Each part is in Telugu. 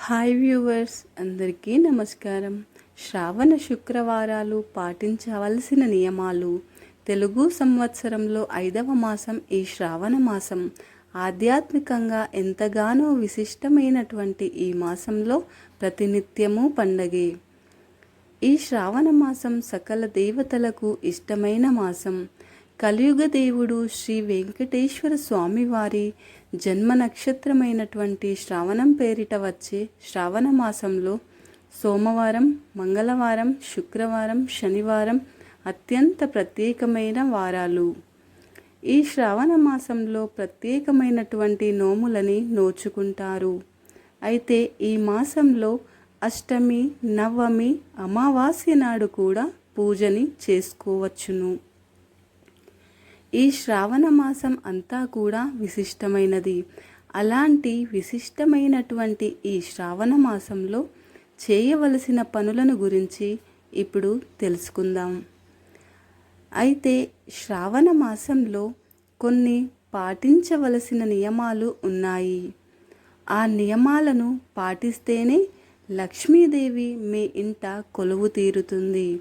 హాయ్ వ్యూవర్స్ అందరికీ నమస్కారం. శ్రావణ శుక్రవారాలు పాటించవలసిన నియమాలు. తెలుగు సంవత్సరంలో ఐదవ మాసం ఈ శ్రావణ మాసం. ఆధ్యాత్మికంగా ఎంతగానో విశిష్టమైనటువంటి ఈ మాసంలో ప్రతినిత్యము పండగే. ఈ శ్రావణ మాసం సకల దేవతలకు ఇష్టమైన మాసం. కలియుగ దేవుడు శ్రీ వెంకటేశ్వర స్వామివారి జన్మ నక్షత్రమైనటువంటి శ్రావణం పేరిట వచ్చే శ్రావణ మాసంలో సోమవారం మంగళవారం శుక్రవారం శనివారం అత్యంత ప్రత్యేకమైన వారాలు. ఈ శ్రావణ మాసంలో ప్రత్యేకమైనటువంటి నోములని నోచుకుంటారు. అయితే ఈ మాసంలో అష్టమి నవమి అమావాస్య నాడు కూడా పూజని చేసుకోవచ్చును. ఈ శ్రావణ మాసం అంతా కూడా విశిష్టమైనది. అలాంటి విశిష్టమైనటువంటి ఈ శ్రావణ మాసంలో చేయవలసిన పనులను గురించి ఇప్పుడు తెలుసుకుందాం. అయితే శ్రావణ మాసంలో కొన్ని పాటించవలసిన నియమాలు ఉన్నాయి. ఆ నియమాలను పాటిస్తేనే లక్ష్మీదేవి మీ ఇంట కొలువు తీరుతుంది.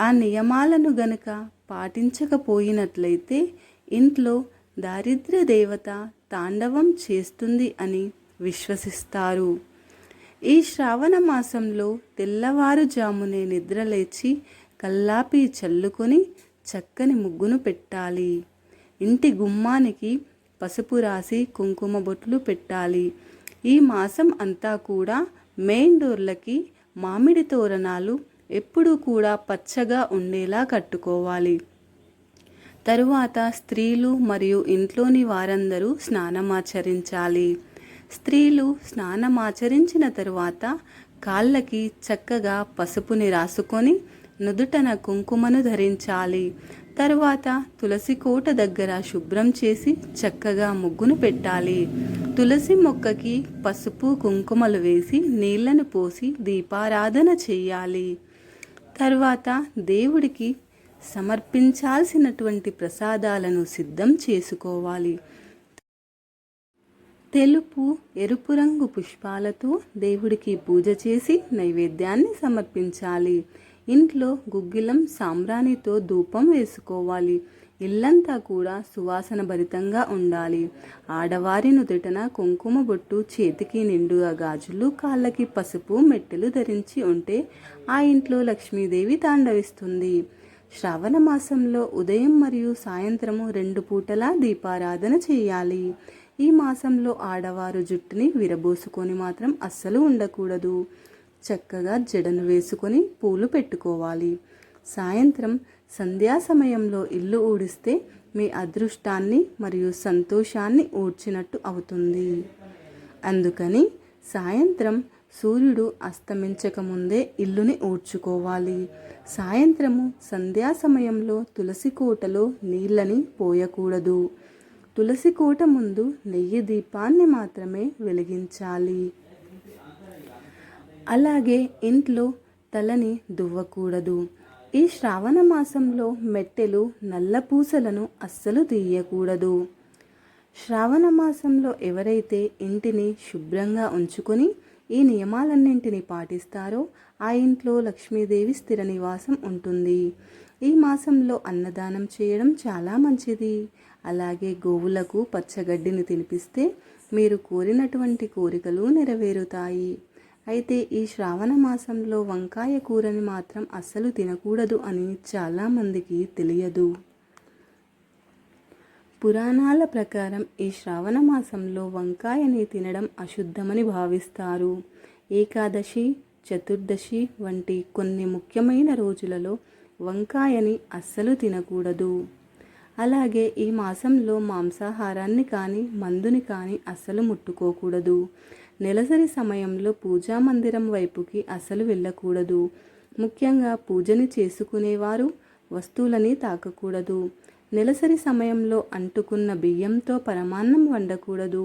ఆ నియమాలను గనుక పాటించకపోయినట్లయితే ఇంట్లో దారిద్ర్య దేవత తాండవం చేస్తుంది అని విశ్వసిస్తారు. ఈ శ్రావణ మాసంలో తెల్లవారుజామునే నిద్రలేచి కల్లాపి చల్లుకొని చక్కని ముగ్గును పెట్టాలి. ఇంటి గుమ్మానికి పసుపు రాసి కుంకుమ బొట్లు పెట్టాలి. ఈ మాసం అంతా కూడా మెయిన్ డోర్లకి మామిడి తోరణాలు ఎప్పుడూ కూడా పచ్చగా ఉండేలా కట్టుకోవాలి. తరువాత స్త్రీలు మరియు ఇంట్లోని వారందరూ స్నానమాచరించాలి. స్త్రీలు స్నానమాచరించిన తరువాత కాళ్ళకి చక్కగా పసుపుని రాసుకొని నుదుటన కుంకుమను ధరించాలి. తరువాత తులసి కోట దగ్గర శుభ్రం చేసి చక్కగా ముగ్గును పెట్టాలి. తులసి మొక్కకి పసుపు కుంకుమలు వేసి నీళ్ళను పోసి దీపారాధన చేయాలి. తర్వాత దేవుడికి సమర్పించాల్సినటువంటి ప్రసాదాలను సిద్ధం చేసుకోవాలి. తెలుపు ఎరుపు రంగు పుష్పాలతో దేవుడికి పూజ చేసి నైవేద్యాన్ని సమర్పించాలి. ఇంట్లో గుగ్గిలం సాంబ్రాణితో ధూపం వేసుకోవాలి. ఇల్లంతా కూడా సువాసన భరితంగా ఉండాలి. ఆడవారి నుదుటన కుంకుమ బొట్టు చేతికి నిండుగా గాజులు కాళ్ళకి పసుపు మెట్టెలు ధరించి ఉంటే ఆ ఇంట్లో లక్ష్మీదేవి తాండవిస్తుంది. శ్రావణ మాసంలో ఉదయం మరియు సాయంత్రము రెండు పూటలా దీపారాధన చేయాలి. ఈ మాసంలో ఆడవారు జుట్టుని విరబోసుకొని మాత్రం అస్సలు ఉండకూడదు. చక్కగా జడను వేసుకొని పూలు పెట్టుకోవాలి. సాయంత్రం సంధ్యా సమయంలో ఇల్లు ఊడిస్తే మీ అదృష్టాన్ని మరియు సంతోషాన్ని ఊడ్చినట్టు అవుతుంది. అందుకని సాయంత్రం సూర్యుడు అస్తమించక ముందే ఇల్లుని ఊడ్చుకోవాలి. సాయంత్రము సంధ్యా సమయంలో తులసి కోటలో నీళ్ళని పోయకూడదు. తులసి కోట ముందు నెయ్యి దీపాన్ని మాత్రమే వెలిగించాలి. అలాగే ఇంట్లో తలని దువ్వకూడదు. ఈ శ్రావణ మాసంలో మెట్టెలు నల్ల పూసలను అస్సలు తీయకూడదు. శ్రావణ మాసంలో ఎవరైతే ఇంటిని శుభ్రంగా ఉంచుకొని ఈ నియమాలన్నింటినీ పాటిస్తారో ఆ ఇంట్లో లక్ష్మీదేవి స్థిర నివాసం ఉంటుంది. ఈ మాసంలో అన్నదానం చేయడం చాలా మంచిది. అలాగే గోవులకు పచ్చగడ్డిని తినిపిస్తే మీరు కోరినటువంటి కోరికలు నెరవేరుతాయి. అయితే ఈ శ్రావణ మాసంలో వంకాయ కూరని మాత్రం అస్సలు తినకూడదు అని చాలామందికి తెలియదు. పురాణాల ప్రకారం ఈ శ్రావణ మాసంలో వంకాయని తినడం అశుద్ధమని భావిస్తారు. ఏకాదశి చతుర్దశి వంటి కొన్ని ముఖ్యమైన రోజులలో వంకాయని అస్సలు తినకూడదు. అలాగే ఈ మాసంలో మాంసాహారాన్ని కానీ మందుని కానీ అస్సలు ముట్టుకోకూడదు. నెలసరి సమయంలో పూజా మందిరం వైపుకి అసలు వెళ్ళకూడదు. ముఖ్యంగా పూజని చేసుకునేవారు వస్తువులని తాకకూడదు. నెలసరి సమయంలో అంటుకున్న బియ్యంతో పరమాన్నం వండకూడదు.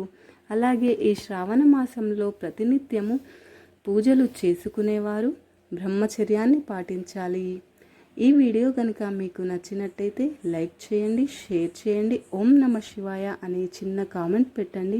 అలాగే ఈ శ్రావణ మాసంలో ప్రతినిత్యము పూజలు చేసుకునేవారు బ్రహ్మచర్యాన్ని పాటించాలి. ఈ వీడియో కనుక మీకు నచ్చినట్టయితే లైక్ చేయండి షేర్ చేయండి. ఓం నమ శివాయ అనే చిన్న కామెంట్ పెట్టండి.